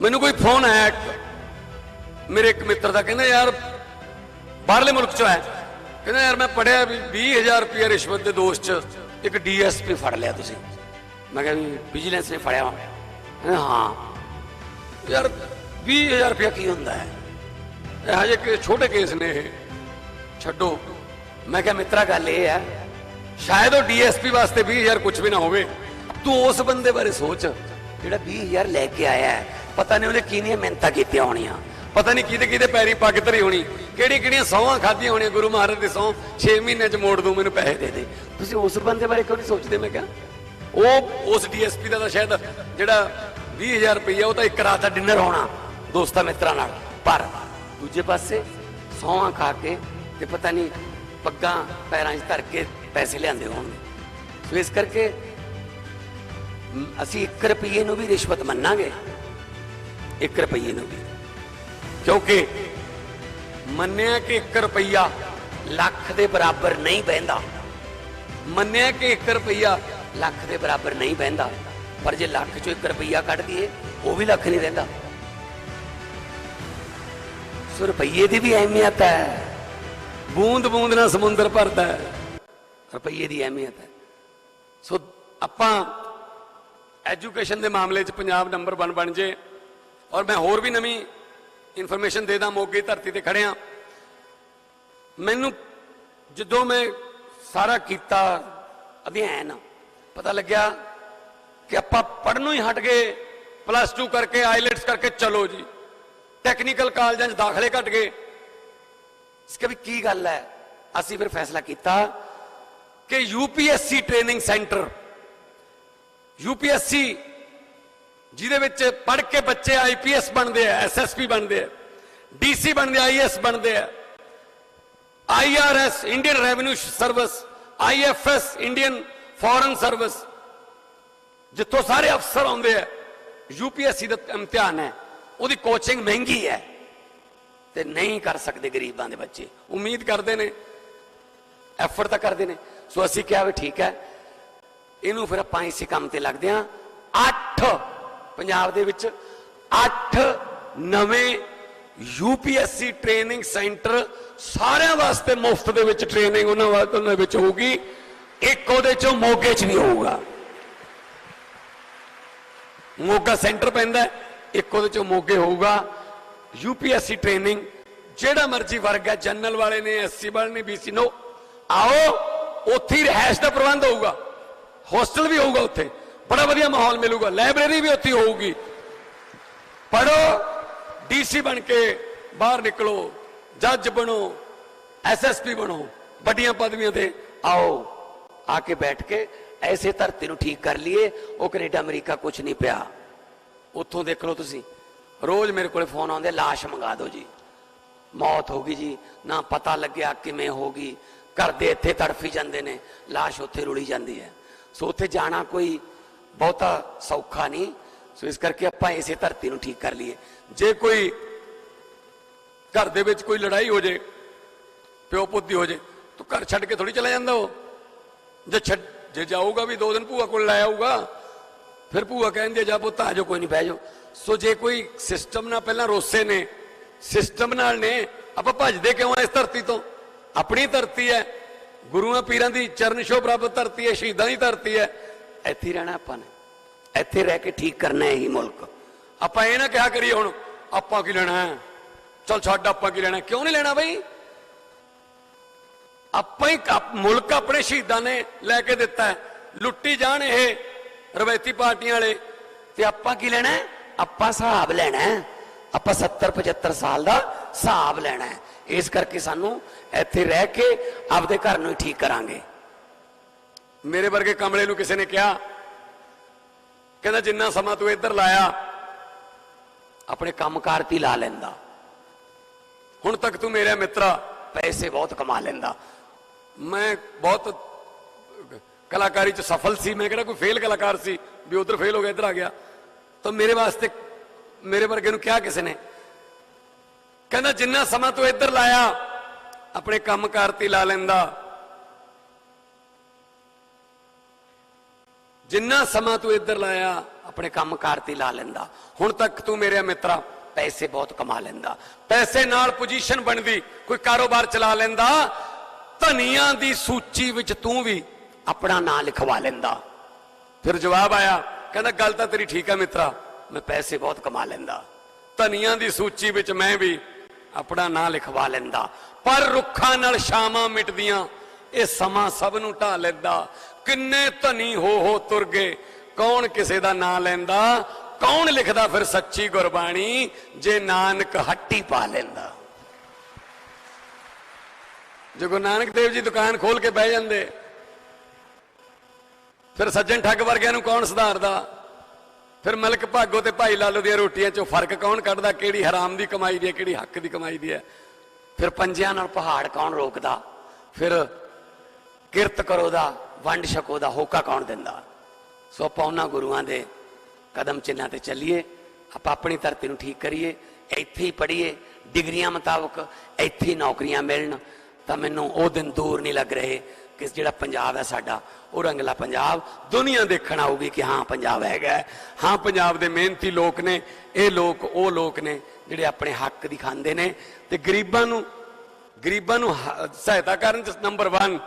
ਮੈਨੂੰ ਕੋਈ ਫੋਨ ਆਇਆ ਇੱਕ। ਮੇਰੇ ਇੱਕ ਮਿੱਤਰ ਦਾ ਕਹਿੰਦਾ, ਯਾਰ, ਬਾਹਰਲੇ ਮੁਲਕ ਚੋਂ ਆਇਆ। ਕਹਿੰਦਾ, ਯਾਰ, ਮੈਂ ਪੜਿਆ ਵੀ 20000 ਰੁਪਏ ਰਿਸ਼ਵਤ ਦੇ ਦੋਸ਼ ਚ ਇੱਕ ਡੀਐਸਪੀ ਫੜ ਲਿਆ ਤੁਸੀਂ। ਮੈਂ ਕਿਹਾ ਵੀ ਵਿਜੀਲੈਂਸ ਨੇ ਫੜਿਆ ਵਾ। ਕਹਿੰਦਾ, ਹਾਂ। ਯਾਰ 20000 ਰੁਪਏ ਕੀ ਹੁੰਦਾ ਹੈ? ਇਹ ਹਜੇ ਕਿ ਛੋਟੇ ਕੇਸ ਨੇ ਇਹ। ਛੱਡੋ। ਮੈਂ ਕਿਹਾ, ਮਿੱਤਰਾ, ਗੱਲ ਇਹ ਹੈ, ਸ਼ਾਇਦ ਉਹ ਡੀਐਸਪੀ ਵਾਸਤੇ 20000 ਕੁਝ ਵੀ ਨਾ ਹੋਵੇ। ਤੂੰ ਉਸ ਬੰਦੇ ਬਾਰੇ ਸੋਚ, ਜਿਹੜਾ 20000 ਲੈ ਕੇ ਆਇਆ ਹੈ। ਪਤਾ ਨਹੀਂ ਉਹਨੇ ਕਿਹਨੀਆਂ ਮਿਹਨਤਾਂ ਕੀਤੀਆਂ ਹੋਣੀਆਂ। ਪਤਾ ਨਹੀਂ ਕਿਹਦੇ ਕਿਹਦੇ ਪੈਰੀ ਪੱਗ ਧਰੀ ਹੋਣੀ। ਕਿਹੜੀ ਕਿਹੜੀਆਂ ਸੌਹਾਂ ਖਾਧੀਆਂ ਹੋਣੀਆਂ ਗੁਰੂ ਮਹਾਰਾਜ ਦੇ ਸੌਂ 6 ਮਹੀਨੇ ਚ ਮੋੜ ਦੂੰ ਮੈਨੂੰ ਪੈਸੇ ਦੇ ਦੇ। ਤੁਸੀਂ ਉਸ ਬੰਦੇ ਬਾਰੇ ਕਿਉਂ ਨਹੀਂ ਸੋਚਦੇ ਮੈਂ ਕਿਹਾ? ਉਹ ਉਸ ਡੀਐਸਪੀ ਦਾ ਤਾਂ ਸ਼ਾਇਦ ਜਿਹੜਾ 20000 ਰੁਪਈਆ, ਉਹ ਤਾਂ ਇੱਕ ਰਾਤ ਦਾ ਡਿਨਰ ਹੋਣਾ। ਦੋਸਤਾਂ ਮਿੱਤਰਾਂ ਨਾਲ। ਪਰ ਦੂਜੇ ਪਾਸੇ ਸੌਹਾਂ ਖਾ ਕੇ ਤੇ ਪਤਾ ਨਹੀਂ ਪੱਗਾਂ ਪੈਰਾਂ 'ਚ ਧਰ ਕੇ ਪੈਸੇ ਲਿਆਂਦੇ ਹੋਣਗੇ। ਸੋ ਇਸ ਕਰਕੇ ਅਸੀਂ 1 ਰੁਪਈਏ ਨੂੰ ਵੀ ਰਿਸ਼ਵਤ ਮੰਨਾਂਗੇ। 1 ਰੁਪਈਏ ਨੂੰ ਵੀ। ਕਿਉਂਕਿ ਮੰਨਿਆ ਕਿ 1 ਰੁਪਈਆ ਲੱਖ ਦੇ ਬਰਾਬਰ ਨਹੀਂ ਬਹਿੰਦਾ। ਮੰਨਿਆ ਕਿ 1 ਰੁਪਈਆ ਲੱਖ ਦੇ ਬਰਾਬਰ ਨਹੀਂ ਬਹਿੰਦਾ। ਪਰ ਜੇ ਲੱਖ ਚੋਂ 1 ਰੁਪਈਆ ਕੱਢ ਦਈਏ, ਉਹ ਵੀ ਲੱਖ ਨਹੀਂ ਰਹਿੰਦਾ ਸੋ ਰੁਪਈਏ ਦੀ ਵੀ ਅਹਿਮੀਅਤ ਹੈ। ਬੂੰਦ ਬੂੰਦ ਨਾਲ ਸਮੁੰਦਰ ਭਰਦਾ ਹੈ। ਰੁਪਈਏ ਦੀ ਅਹਿਮੀਅਤ ਹੈ। ਸੋ ਆਪਾਂ ਐਜੂਕੇਸ਼ਨ ਦੇ ਮਾਮਲੇ 'ਚ ਪੰਜਾਬ ਨੰਬਰ 1 ਬਣ ਜੇ। ਔਰ ਮੈਂ ਹੋਰ ਵੀ ਨਵੀਂ ਇਨਫੋਰਮੇਸ਼ਨ ਦੇ ਦਾਂ ਮੋਗੇ ਧਰਤੀ ਤੇ ਖੜਿਆ। ਮੈਨੂੰ ਜਦੋਂ ਮੈਂ ਸਾਰਾ ਕੀਤਾ ਅਧਿਐਨ ਪਤਾ ਲੱਗਿਆ ਕਿ ਆਪਾਂ ਪੜ੍ਹਨੋਂ ਹੀ ਹਟ ਗਏ ਪਲੱਸ 2 ਕਰਕੇ ਆਈਲੈਟਸ ਕਰਕੇ, ਚਲੋ ਜੀ। ਟੈਕਨੀਕਲ ਕਾਲਜਾਂ 'ਚ ਦਾਖਲੇ ਘਟ ਗਏ। ਇਸ ਕਾ ਕੀ ਗੱਲ ਹੈ? ਅਸੀਂ ਫਿਰ ਫੈਸਲਾ ਕੀਤਾ ਕਿ ਯੂਪੀਐਸਸੀ ਟ੍ਰੇਨਿੰਗ ਸੈਂਟਰ ਯੂਪੀਐਸਸੀ ਜਿਹਦੇ ਵਿੱਚ ਪੜ੍ਹ ਕੇ ਬੱਚੇ ਆਈਪੀਐਸ ਬਣਦੇ ਆ ਐਸਐਸਪੀ ਬਣਦੇ ਆ ਡੀਸੀ ਬਣਦੇ ਆ ਆਈਐਸ ਬਣਦੇ ਆ। IRS Indian revenue service IFS Indian foreign service ਜਿੱਥੋਂ ਸਾਰੇ ਅਫਸਰ ਆਉਂਦੇ ਆ ਯੂਪੀਐਸਸੀ ਦਾ ਇਮਤਿਹਾਨ ਹੈ, ਉਹਦੀ ਕੋਚਿੰਗ ਮਹਿੰਗੀ ਹੈ, ਤੇ ਨਹੀਂ ਕਰ ਸਕਦੇ ਗਰੀਬਾਂ ਦੇ ਬੱਚੇ। ਉਮੀਦ ਕਰਦੇ ਨੇ ਐਫਰਟ ਤਾਂ ਕਰਦੇ ਨੇ। ਸੋ ਅਸੀਂ ਕਿਹਾ ਵੀ ਠੀਕ ਹੈ, ਇਹਨੂੰ ਫਿਰ ਆਪਾਂ ਇਸੇ ਕੰਮ ਤੇ ਲੱਗਦੇ ਆ 8 ਪੰਜਾਬ ਦੇ ਵਿੱਚ 8 ਨਵੇਂ ਯੂਪੀਐਸਸੀ ਟ੍ਰੇਨਿੰਗ ਸੈਂਟਰ ਸਾਰਿਆਂ ਵਾਸਤੇ ਮੁਫਤ ਦੇ ਵਿੱਚ ਟ੍ਰੇਨਿੰਗ ਉਹਨਾਂ ਵਾਸਤੇ ਉਹਨਾਂ ਵਿੱਚ ਹੋਊਗੀ। ਇੱਕ ਉਹਦੇ ਚੋਂ ਮੋਗੇ 'ਚ ਨਹੀਂ ਹੋਊਗਾ। ਮੋਗਾ ਸੈਂਟਰ ਪੈਂਦਾ ਇੱਕ ਉਹਦੇ ਚੋਂ ਮੋਗੇ ਹੋਊਗਾ। ਯੂਪੀਐਸਸੀ ਟ੍ਰੇਨਿੰਗ, ਜਿਹੜਾ ਮਰਜ਼ੀ ਵਰਗ ਹੈ, ਜਨਰਲ ਵਾਲੇ ਨੇ, ਐਸਸੀ ਵਾਲੇ ਨੇ, ਬੀਸੀ ਨੋ ਆਓ, ਉੱਥੇ ਰਹਿائش ਦਾ ਪ੍ਰਬੰਧ ਹੋਊਗਾ। ਹੋਸਟਲ ਵੀ ਹੋਊਗਾ ਉੱਥੇ। ਬੜਾ ਵਧੀਆ ਮਾਹੌਲ ਮਿਲੂਗਾ, ਲਾਇਬ੍ਰੇਰੀ ਵੀ ਉੱਥੇ ਹੋਊਗੀ। ਪੜੋ ਡੀਸੀ ਬਣ ਕੇ ਬਾਹਰ ਨਿਕਲੋ, ਜੱਜ ਬਣੋ ਐਸਐਸਪੀ ਬਣੋ, ਵੱਡੀਆਂ ਪਦਵੀਆਂ ਤੇ ਆਓ। ਆ ਕੇ ਬੈਠ ਕੇ ਐਸੇ ਧਰਤੀ ਨੂੰ ਠੀਕ ਕਰ ਲਈਏ, ਉਹ ਕੈਨੇਡਾ, ਅਮਰੀਕਾ ਕੁਝ ਨਹੀਂ ਪਿਆ। ਉੱਥੋਂ ਦੇਖ ਲਓ ਤੁਸੀਂ, ਰੋਜ਼ ਮੇਰੇ ਕੋਲੇ ਫੋਨ ਆਉਂਦੇ, ਲਾਸ਼ ਮੰਗਾ ਦਿਓ ਜੀ। ਮੌਤ ਹੋ ਗਈ ਜੀ, ਨਾ ਪਤਾ ਲੱਗਿਆ ਕਿਵੇਂ ਹੋ ਗਈ। ਘਰ ਦੇ ਇੱਥੇ ਤੜਫੀ ਜਾਂਦੇ ਨੇ, ਲਾਸ਼ ਉੱਥੇ ਰੁਲੀ ਜਾਂਦੀ ਹੈ। ਸੋ ਉੱਥੇ ਜਾਣਾ ਕੋਈ ਬਹੁਤਾ ਸੌਖਾ ਨਹੀਂ। ਸੋ ਇਸ ਕਰਕੇ ਆਪਾਂ ਇਸੇ ਧਰਤੀ ਨੂੰ ਠੀਕ ਕਰ ਲਈਏ। ਜੇ ਕੋਈ ਘਰ ਦੇ ਵਿੱਚ ਕੋਈ ਲੜਾਈ ਹੋ ਜੇ, ਪਿਓ ਪੁੱਤ ਦੀ ਹੋ ਜੇ, ਤੂੰ ਘਰ ਛੱਡ ਕੇ ਥੋੜੀ ਚਲਾ ਜਾਂਦਾ ਉਹ। ਜੇ ਛੱਡ ਜੇ ਜਾਊਗਾ ਵੀ ਦੋ ਦਿਨ ਭੂਆ ਕੋਲ ਲੈ ਆਊਗਾ, ਫਿਰ ਭੂਆ ਕਹਿੰਦੇ ਜਾ ਪੁੱਤ ਆ ਜਾਓ, ਕੋਈ ਨਹੀਂ, ਬਹਿ ਜਾਓ। ਸੋ ਜੇ ਕੋਈ ਸਿਸਟਮ ਨਾਲ ਪਹਿਲਾਂ ਰੋਸੇ ਨੇ, ਸਿਸਟਮ ਨਾਲ ਨੇ, ਆਪਾਂ ਭੱਜਦੇ ਕਿਉਂ ਆ ਇਸ ਧਰਤੀ ਤੋਂ? ਆਪਣੀ ਧਰਤੀ ਹੈ। ਗੁਰੂਆਂ ਪੀਰਾਂ ਦੀ ਚਰਨ ਛੋਹ ਪ੍ਰਾਪਤ ਧਰਤੀ ਹੈ, ਸ਼ਹੀਦਾਂ ਦੀ ਧਰਤੀ ਹੈ। ਇੱਥੇ ਰਹਿਣਾ ਆਪਾਂ ਨੇ। ਇੱਥੇ ਰਹਿ ਕੇ ਠੀਕ ਕਰਨਾ ਹੈ ਇਹੀ ਮੁਲਕ। ਆਪਾਂ ਇਹ ਨਾ ਕਿਹਾ ਕਰੀਏ ਹੁਣ, ਆਪਾਂ ਕੀ ਲੈਣਾ ਹੈ? ਚਲ ਛੱਡ, ਆਪਾਂ ਕੀ ਲੈਣਾ ਕਿਉਂ ਨਹੀਂ ਲੈਣਾ ਬਈ? ਆਪਾਂ ਹੀ ਮੁਲਕ ਆਪਣੇ ਸ਼ਹੀਦਾਂ ਨੇ ਲੈ ਕੇ ਦਿੱਤਾ ਲੁੱਟੀ ਜਾਣ ਇਹ ਰਵਾਇਤੀ ਪਾਰਟੀਆਂ ਵਾਲੇ। ਤੇ ਆਪਾਂ ਕੀ ਲੈਣਾ ਆਪਾਂ ਹਿਸਾਬ ਲੈਣਾ ਆਪਾਂ 70 75 ਸਾਲ ਦਾ ਹਿਸਾਬ ਲੈਣਾ ਇਸ ਕਰਕੇ ਸਾਨੂੰ ਇੱਥੇ ਰਹਿ ਕੇ ਆਪਦੇ ਘਰ ਨੂੰ ਹੀ ਠੀਕ ਕਰਾਂਗੇ। ਮੇਰੇ ਵਰਗੇ ਕਮਲੇ ਨੂੰ ਕਿਸੇ ਨੇ ਕਿਹਾ? ਕਹਿੰਦਾ, ਜਿੰਨਾ ਸਮਾਂ ਤੂੰ ਇੱਧਰ ਲਾਇਆ, ਆਪਣੇ ਕੰਮਕਾਰ ਤੇ ਹੀ ਲਾ ਲੈਂਦਾ। ਹੁਣ ਤੱਕ ਤੂੰ ਮੇਰਾ ਮਿੱਤਰਾ, ਪੈਸੇ ਬਹੁਤ ਕਮਾ ਲੈਂਦਾ। ਮੈਂ ਬਹੁਤ ਕਲਾਕਾਰੀ ਚ ਸਫਲ ਸੀ। ਮੈਂ ਕਿਹੜਾ ਕੋਈ ਫੇਲ ਕਲਾਕਾਰ ਸੀ, ਵੀ ਉਧਰ ਫੇਲ ਹੋ ਗਿਆ, ਇੱਧਰ ਆ ਗਿਆ। ਤਾਂ ਮੇਰੇ ਵਾਸਤੇ ਮੇਰੇ ਵਰਗੇ ਨੂੰ ਕਿਹਾ ਕਿਸੇ ਨੇ? ਕਹਿੰਦਾ, ਜਿੰਨਾ ਸਮਾਂ ਤੂੰ ਇੱਧਰ ਲਾਇਆ, ਆਪਣੇ ਕੰਮਕਾਰ ਤੇ ਹੀ ਲਾ ਲੈਂਦਾ। ਜਿੰਨਾ ਸਮਾਂ ਤੂੰ ਇੱਧਰ ਲਾਇਆ, ਆਪਣੇ ਕੰਮਕਾਰ ਤੇ ਲਾ ਲੈਂਦਾ। ਹੁਣ ਤੱਕ ਤੂੰ ਮੇਰੇ ਮਿੱਤਰਾ, ਪੈਸੇ ਬਹੁਤ ਕਮਾ ਲੈਂਦਾ। ਪੈਸੇ ਨਾਲ ਪੋਜੀਸ਼ਨ ਬਣਦੀ, ਕੋਈ ਕਾਰੋਬਾਰ ਚਲਾ ਲੈਂਦਾ। ਧਨੀਆਂ ਦੀ ਸੂਚੀ ਵਿੱਚ ਤੂੰ ਵੀ ਆਪਣਾ ਨਾਂ ਲਿਖਵਾ ਲੈਂਦਾ। ਫਿਰ ਜਵਾਬ ਆਇਆ, ਕਹਿੰਦਾ, ਗੱਲ ਤਾਂ ਤੇਰੀ ਠੀਕ ਹੈ ਮਿੱਤਰਾ, ਮੈਂ ਪੈਸੇ ਬਹੁਤ ਕਮਾ ਲੈਂਦਾ। ਧਨੀਆਂ ਦੀ ਸੂਚੀ ਵਿੱਚ ਮੈਂ ਵੀ ਆਪਣਾ ਨਾਂ ਲਿਖਵਾ ਲੈਂਦਾ। ਪਰ ਰੁੱਖਾਂ ਨਾਲ ਸ਼ਾਮਾਂ ਮਿਟਦੀਆਂ, ਇਹ ਸਮਾਂ ਸਭ ਨੂੰ ਢਾ ਲੈਂਦਾ। ਕਿੰਨੇ ਧਨੀ ਹੋ ਹੋ ਤੁਰ ਗਏ ਕੌਣ ਕਿਸੇ ਦਾ ਨਾਂ ਲੈਂਦਾ? ਕੌਣ ਲਿਖਦਾ ਫਿਰ ਸੱਚੀ ਗੁਰਬਾਣੀ? ਜੇ ਨਾਨਕ ਹੱਟੀ ਪਾ ਲੈਂਦਾ। ਜੇ ਗੁਰੂ ਨਾਨਕ ਦੇਵ ਜੀ ਦੁਕਾਨ ਖੋਲ ਕੇ ਬਹਿ ਜਾਂਦੇ, ਫਿਰ ਸੱਜਣ ਠੱਗ ਵਰਗਿਆਂ ਨੂੰ ਕੌਣ ਸੁਧਾਰਦਾ? ਫਿਰ ਮਲਕ ਭਾਗੋ ਤੇ ਭਾਈ ਲਾਲੋ ਦੀਆਂ ਰੋਟੀਆਂ ਚੋਂ ਫ਼ਰਕ ਕੌਣ ਕੱਢਦਾ? ਕਿਹੜੀ ਹਰਾਮ ਦੀ ਕਮਾਈ ਦੀ ਹੈ, ਕਿਹੜੀ ਹੱਕ ਦੀ ਕਮਾਈ ਦੀ ਹੈ? ਫਿਰ ਪੰਜਿਆਂ ਨਾਲ ਪਹਾੜ ਕੌਣ ਰੋਕਦਾ? ਫਿਰ ਕਿਰਤ ਕਰੋ ਦਾ ਵੰਡ ਛਕੋ ਦਾ ਹੋਕਾ ਕੌਣ ਦਿੰਦਾ? ਸੋ ਆਪਾਂ ਉਹਨਾਂ ਗੁਰੂਆਂ ਦੇ ਕਦਮ ਚਿੰਨ੍ਹਾਂ ਤੇ ਚੱਲੀਏ। ਆਪਾਂ ਆਪਣੀ ਧਰਤੀ ਨੂੰ ਠੀਕ ਕਰੀਏ। ਇੱਥੇ ਹੀ ਪੜ੍ਹੀਏ। ਡਿਗਰੀਆਂ ਮੁਤਾਬਕ ਇੱਥੇ ਹੀ ਨੌਕਰੀਆਂ ਮਿਲਣ। ਤਾਂ ਮੈਨੂੰ ਉਹ ਦਿਨ ਦੂਰ ਨਹੀਂ ਲੱਗ ਰਹੇ ਕਿ ਜਿਹੜਾ ਪੰਜਾਬ ਹੈ ਸਾਡਾ, ਉਹ ਰੰਗਲਾ ਪੰਜਾਬ। ਦੁਨੀਆ ਦੇਖਣ ਆਊਗੀ ਕਿ ਹਾਂ, ਪੰਜਾਬ ਹੈਗਾ ਹੈ। ਹਾਂ, ਪੰਜਾਬ ਦੇ ਮਿਹਨਤੀ ਲੋਕ ਨੇ। ਇਹ ਲੋਕ, ਉਹ ਲੋਕ ਨੇ ਜਿਹੜੇ ਆਪਣੇ ਹੱਕ ਦੀ ਖਾਂਦੇ ਨੇ। ਤੇ ਗਰੀਬਾਂ ਨੂੰ ਗਰੀਬਾਂ ਨੂੰ ਸਹਾਇਤਾ ਕਰਨ ਚ ਨੰਬਰ 1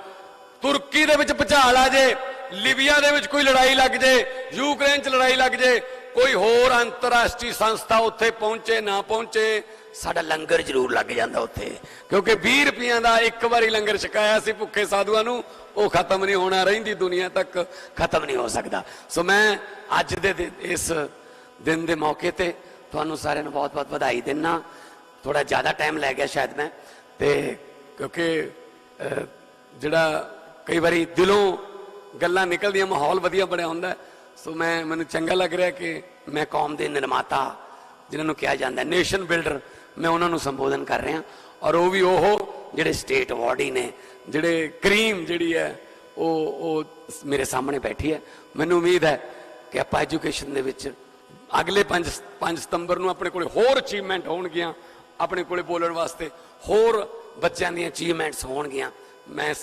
ਤੁਰਕੀ ਦੇ ਵਿੱਚ ਭੁਚਾਲ ਆ ਜੇ, ਲਿਬੀਆ ਦੇ ਵਿੱਚ ਕੋਈ ਲੜਾਈ ਲੱਗ ਜੇ, ਯੂਕਰੇਨ 'ਚ ਲੜਾਈ ਲੱਗ ਜੇ, ਕੋਈ ਹੋਰ ਅੰਤਰਰਾਸ਼ਟਰੀ ਸੰਸਥਾ ਉੱਥੇ ਪਹੁੰਚੇ, ਨਾ ਪਹੁੰਚੇ, ਸਾਡਾ ਲੰਗਰ ਜ਼ਰੂਰ ਲੱਗ ਜਾਂਦਾ ਉੱਥੇ। ਕਿਉਂਕਿ 20 ਰੁਪਈਆਂ ਦਾ ਇੱਕ ਵਾਰੀ ਲੰਗਰ ਛਕਾਇਆ ਸੀ ਭੁੱਖੇ ਸਾਧੂਆਂ ਨੂੰ, ਉਹ ਖਤਮ ਨਹੀਂ ਹੋਣਾ, ਰਹਿੰਦੀ ਦੁਨੀਆ ਤੱਕ ਖਤਮ ਨਹੀਂ ਹੋ ਸਕਦਾ। ਸੋ ਮੈਂ ਅੱਜ ਦੇ ਦਿਨ- ਇਸ ਦਿਨ ਦੇ ਮੌਕੇ ਤੇ ਤੁਹਾਨੂੰ ਸਾਰਿਆਂ ਨੂੰ ਬਹੁਤ-ਬਹੁਤ ਵਧਾਈ ਦਿੰਨਾ। ਥੋੜਾ ਜ਼ਿਆਦਾ ਟਾਈਮ ਲੈ ਗਿਆ ਸ਼ਾਇਦ ਮੈਂ, ਤੇ ਕਿਉਂਕਿ ਜਿਹੜਾ ਕਈ ਵਾਰੀ ਦਿਲੋਂ ਗੱਲਾਂ ਨਿਕਲਦੀਆਂ, ਮਾਹੌਲ ਵਧੀਆ ਬਣਿਆ ਹੁੰਦਾ। ਸੋ ਮੈਂ, ਮੈਨੂੰ ਚੰਗਾ ਲੱਗ ਰਿਹਾ ਕਿ ਮੈਂ ਕੌਮ ਦੇ ਨਿਰਮਾਤਾ ਜਿਨ੍ਹਾਂ ਨੂੰ ਕਿਹਾ ਜਾਂਦਾ ਨੇਸ਼ਨ ਬਿਲਡਰ ਮੈਂ ਉਹਨਾਂ ਨੂੰ ਸੰਬੋਧਨ ਕਰ ਰਿਹਾ। ਔਰ ਉਹ ਵੀ ਉਹ ਜਿਹੜੇ ਸਟੇਟ ਬਾਡੀ ਨੇ, ਜਿਹੜੇ ਕਰੀਮ ਜਿਹੜੀ ਹੈ, ਉਹ ਉਹ ਮੇਰੇ ਸਾਹਮਣੇ ਬੈਠੀ ਹੈ। ਮੈਨੂੰ ਉਮੀਦ ਹੈ ਕਿ ਆਪਾਂ ਐਜੂਕੇਸ਼ਨ ਦੇ ਵਿੱਚ ਅਗਲੇ 5 5 ਸਤੰਬਰ ਨੂੰ ਆਪਣੇ ਕੋਲੇ ਹੋਰ ਅਚੀਵਮੈਂਟ ਹੋਣਗੀਆਂ, ਆਪਣੇ ਕੋਲੇ ਬੋਲਣ ਵਾਸਤੇ ਹੋਰ ਬੱਚਿਆਂ ਦੀਆਂ ਅਚੀਵਮੈਂਟਸ ਹੋਣਗੀਆਂ। ਮੈਂ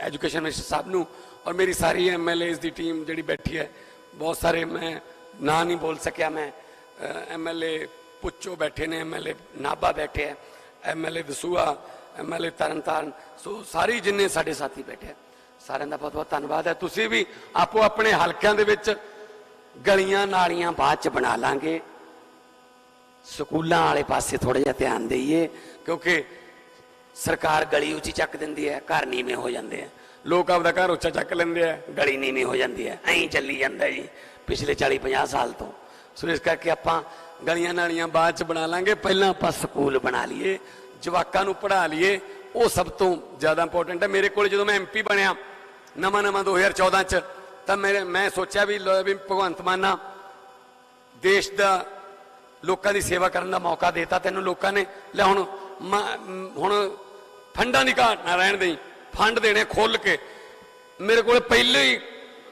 ਐਜੂਕੇਸ਼ਨ ਮਿਨਿਸਟਰ ਸਾਹਿਬ ਨੂੰ ਔਰ ਮੇਰੀ ਸਾਰੀ ਐਮਐਲਏਜ਼ ਦੀ ਟੀਮ ਜਿਹੜੀ ਬੈਠੀ ਹੈ, ਬਹੁਤ ਸਾਰੇ ਮੈਂ ਨਾਂ ਨਹੀਂ ਬੋਲ ਸਕਿਆ ਮੈਂ। ਐਮਐਲਏ ਪੁੱਚੋ ਬੈਠੇ ਨੇ ਐਮਐਲਏ ਨਾਭਾ ਬੈਠੇ ਹੈ MLA Dasuya MLA Tarn Taran, so ਸਾਰੇ ਜਿੰਨੇ ਸਾਡੇ ਸਾਥੀ ਬੈਠੇ ਸਾਰਿਆਂ ਦਾ ਬਹੁਤ ਬਹੁਤ ਧੰਨਵਾਦ ਹੈ। ਤੁਸੀਂ ਵੀ ਆਪੋ ਆਪਣੇ ਹਲਕਿਆਂ ਦੇ ਵਿੱਚ ਗਲੀਆਂ ਨਾਲੀਆਂ ਬਾਅਦ ਚ ਬਣਾ ਲਾਂਗੇ। ਸਕੂਲਾਂ ਵਾਲੇ ਪਾਸੇ ਥੋੜਾ ਜਿਹਾ ਧਿਆਨ ਦੇਈਏ, ਕਿਉਂਕਿ ਸਰਕਾਰ ਗਲੀ ਉੱਚੀ ਚੱਕ ਦਿੰਦੀ ਹੈ ਘਰ ਨੀਵੇਂ ਹੋ ਜਾਂਦੇ ਆ ਲੋਕ ਆਪਦਾ ਘਰ ਉੱਚਾ ਚੱਕ ਲੈਂਦੇ ਆ ਗਲੀ ਨੀਵੀਂ ਹੋ ਜਾਂਦੀ ਹੈ ਐਂ ਚੱਲੀ ਜਾਂਦਾ ਜੀ ਪਿਛਲੇ 40 50 ਸਾਲ ਤੋਂ। ਸੋ ਇਸ ਕਰਕੇ ਆਪਾਂ ਗਲੀਆਂ ਨਾਲੀਆਂ ਬਾਅਦ ਚ ਬਣਾ ਲਾਂਗੇ। ਪਹਿਲਾਂ ਆਪਾਂ ਸਕੂਲ ਬਣਾ ਲਈਏ ਜਵਾਕਾਂ ਨੂੰ ਪੜ੍ਹਾ ਲਈਏ। ਉਹ ਸਭ ਤੋਂ ਜ਼ਿਆਦਾ ਇੰਪੋਰਟੈਂਟ ਹੈ। ਮੇਰੇ ਕੋਲ ਜਦੋਂ ਮੈਂ ਐਮਪੀ ਬਣਿਆ ਨਵਾਂ ਨਵਾਂ 2014 ਚ ਤਾਂ ਮੇਰੇ ਮੈਂ ਸੋਚਿਆ ਵੀ ਵੀ ਭਗਵੰਤ ਮਾਨਾ ਦੇਸ਼ ਦਾ ਲੋਕਾਂ ਦੀ ਸੇਵਾ ਕਰਨ ਦਾ ਮੌਕਾ ਦੇਤਾ ਤੈਨੂੰ ਲੋਕਾਂ ਨੇ। ਲੈ ਹੁਣ ਹੁਣ ਫੰਡਾਂ ਦੀ ਘਾਟ ਨਾ ਰਹਿਣ ਦੇਈ। ਫੰਡ ਦੇਣੇ ਖੋਲ ਕੇ। ਮੇਰੇ ਕੋਲ ਪਹਿਲੇ ਹੀ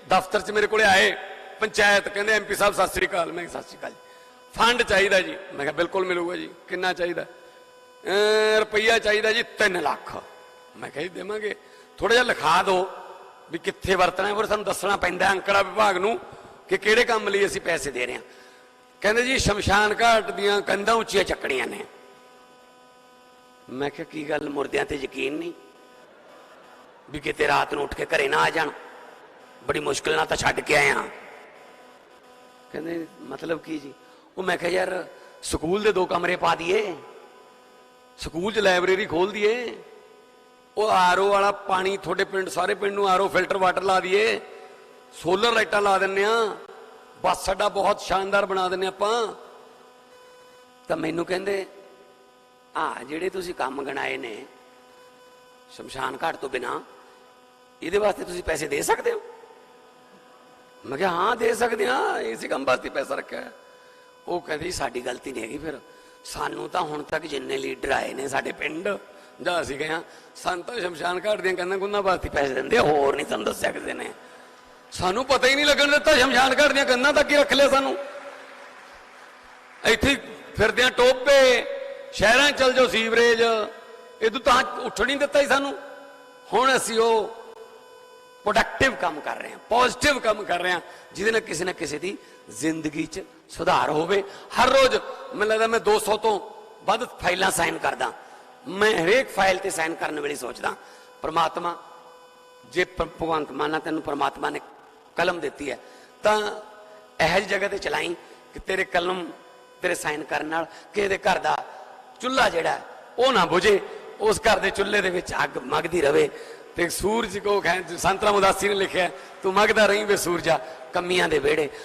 ਦਫ਼ਤਰ 'ਚ ਮੇਰੇ ਕੋਲੇ ਆਏ। ਪੰਚਾਇਤ ਕਹਿੰਦੇ ਐਮਪੀ ਸਾਹਿਬ, ਸਤਿ ਸ੍ਰੀ ਅਕਾਲ। ਮੈਂ ਸਤਿ ਸ੍ਰੀ ਅਕਾਲ ਜੀ। ਫੰਡ ਚਾਹੀਦਾ ਜੀ। ਮੈਂ ਕਿਹਾ, ਬਿਲਕੁਲ ਮਿਲੂਗਾ ਜੀ। ਕਿੰਨਾ ਚਾਹੀਦਾ? ਰੁਪਈਆ ਚਾਹੀਦਾ ਜੀ 3 ਲੱਖ। ਮੈਂ ਕਿਹਾ ਜੀ, ਦੇਵਾਂਗੇ। ਥੋੜਾ ਜਿਹਾ ਲਿਖਾ ਦਿਓ ਵੀ ਕਿੱਥੇ ਵਰਤਣਾ ਹੈ ਪਰ ਸਾਨੂੰ ਦੱਸਣਾ ਪੈਂਦਾ ਅੰਕੜਾ ਵਿਭਾਗ ਨੂੰ ਕਿ ਕਿਹੜੇ ਕੰਮ ਲਈ ਅਸੀਂ ਪੈਸੇ ਦੇ ਰਹੇ ਹਾਂ। ਕਹਿੰਦੇ ਜੀ, ਸ਼ਮਸ਼ਾਨ ਘਾਟ ਦੀਆਂ ਕੰਧਾਂ ਉੱਚੀਆਂ ਚੱਕਣੀਆਂ ਨੇ। ਮੈਂ ਕਿਹਾ, ਕੀ ਗੱਲ, ਮੁਰਦਿਆਂ ਤੇ ਯਕੀਨ ਨਹੀਂ? ਵੀ ਕਿਤੇ ਰਾਤ ਨੂੰ ਉੱਠ ਕੇ ਘਰੇ ਨਾ ਆ ਜਾਣ। ਬੜੀ ਮੁਸ਼ਕਿਲ ਨਾਲ ਤਾਂ ਛੱਡ ਕੇ ਆਇਆ ਕਹਿੰਦੇ, ਮਤਲਬ ਕੀ ਜੀ? ਉਹ ਮੈਂ ਕਿਹਾ, ਯਾਰ, ਸਕੂਲ ਦੇ ਦੋ ਕਮਰੇ ਪਾ ਦਈਏ। ਸਕੂਲ 'ਚ ਲਾਇਬ੍ਰੇਰੀ ਖੋਲ ਦਈਏ। ਉਹ ਆਰਓ ਵਾਲਾ ਪਾਣੀ ਤੁਹਾਡੇ ਪਿੰਡ, ਸਾਰੇ ਪਿੰਡ ਨੂੰ ਆਰਓ ਫਿਲਟਰ ਵਾਟਰ ਲਾ ਦਈਏ। ਸੋਲਰ ਲਾਈਟਾਂ ਲਾ ਦਿੰਨੇ ਆ ਬੱਸ ਸਾਡਾ ਬਹੁਤ ਸ਼ਾਨਦਾਰ ਬਣਾ ਦਿੰਨੇ ਆਪਾਂ। ਤਾਂ ਮੈਨੂੰ ਕਹਿੰਦੇ ਆ ਜਿਹੜੇ ਤੁਸੀਂ ਕੰਮ ਗਣਾਏ ਨੇ ਸ਼ਮਸ਼ਾਨ ਘਾਟ ਤੋਂ ਬਿਨਾ ਇਹਦੇ ਵਾਸਤੇ ਤੁਸੀਂ ਪੈਸੇ ਦੇ ਸਕਦੇ ਹੋ? ਮੈਂ ਕਿਹਾ ਹਾਂ ਦੇ ਸਕਦੇ ਹਾਂ ਇਸੇ ਕੰਮ ਵਾਸਤੇ ਪੈਸਾ ਰੱਖਿਆ ਹੈ। ਉਹ ਕਹਿੰਦੇ ਜੀ, ਸਾਡੀ ਗਲਤੀ ਨਹੀਂ ਹੈਗੀ ਫਿਰ। ਸਾਨੂੰ ਤਾਂ ਹੁਣ ਤੱਕ ਜਿੰਨੇ ਲੀਡਰ ਆਏ ਨੇ ਸਾਡੇ ਪਿੰਡ ਜਾਂ ਅਸੀਂ ਗਏ ਹਾਂ ਸਾਨੂੰ ਤਾਂ ਸ਼ਮਸ਼ਾਨ ਘਾਟ ਦੀਆਂ ਕੰਨਾਂ ਕੁੰਨਾਂ ਵਾਸਤੇ ਪੈਸੇ ਦਿੰਦੇ ਹੋਰ ਨਹੀਂ ਤੁਹਾਨੂੰ ਦੱਸਿਆ ਕਿਸੇ ਨੇ। ਸਾਨੂੰ ਪਤਾ ਹੀ ਨਹੀਂ ਲੱਗਣ ਦਿੱਤਾ ਸ਼ਮਸ਼ਾਨ ਘਾਟ ਦੀਆਂ ਕੰਨਾਂ ਤੱਕ ਹੀ ਰੱਖ ਲਿਆ ਸਾਨੂੰ। ਇੱਥੇ ਹੀ ਫਿਰਦੇ ਆ ਟੋਪੇ ਸ਼ਹਿਰਾਂ 'ਚ ਚਲ ਜਾਓ ਸੀਵਰੇਜ। ਇਦੋਂ ਤਾਂ ਉੱਠ ਨਹੀਂ ਦਿੱਤਾ ਹੀ ਸਾਨੂੰ। ਹੁਣ ਅਸੀਂ ਉਹ ਪ੍ਰੋਡਕਟਿਵ ਕੰਮ ਕਰ ਰਹੇ ਹਾਂ ਪੋਜ਼ਿਟਿਵ ਕੰਮ ਕਰ ਰਹੇ ਹਾਂ, ਜਿਹਦੇ ਨਾਲ ਕਿਸੇ ਨਾ ਕਿਸੇ ਦੀ ਜ਼ਿੰਦਗੀ 'ਚ ਸੁਧਾਰ ਹੋਵੇ। ਹਰ ਰੋਜ਼ ਮੈਨੂੰ ਲੱਗਦਾ ਮੈਂ 200 ਤੋਂ ਵੱਧ ਫਾਈਲਾਂ ਸਾਈਨ ਕਰਦਾ। ਮੈਂ ਹਰੇਕ ਫਾਈਲ ਤੇ ਸਾਈਨ ਕਰਨ ਵੇਲੇ ਸੋਚਦਾ, ਪ੍ਰਮਾਤਮਾ, ਜੇ ਭਗਵੰਤ ਮਾਨਾ ਤੈਨੂੰ ਪ੍ਰਮਾਤਮਾ ਨੇ ਕਲਮ ਦਿੱਤੀ ਹੈ, ਤਾਂ ਇਹੋ ਜਿਹੀ ਜਗ੍ਹਾ ਤੇ ਚਲਾਈ ਕਿ ਤੇਰੇ ਕਲਮ ਤੇਰੇ ਸਾਈਨ ਕਰਨ ਨਾਲ ਕਿਸੇ ਦੇ ਘਰ ਦਾ ਚੁੱਲ੍ਹਾ ਜਿਹੜਾ ਉਹ ਨਾ ਬੁਝੇ, ਉਸ ਘਰ ਦੇ ਚੁੱਲ੍ਹੇ ਦੇ ਵਿੱਚ ਅੱਗ ਮਗਦੀ ਰਵੇ। ਤੇ ਸੂਰਜ ਕੋ ਕਹਿ ਸੰਤਰਾ ਉਦਾਸੀ ਨੇ ਲਿਖਿਆ ਤੂੰ ਮਗਦਾ ਰਹੀਂ ਵੇ ਸੂਰਜਾ, ਕਮੀਆਂ ਦੇ ਵਿਹੜੇ।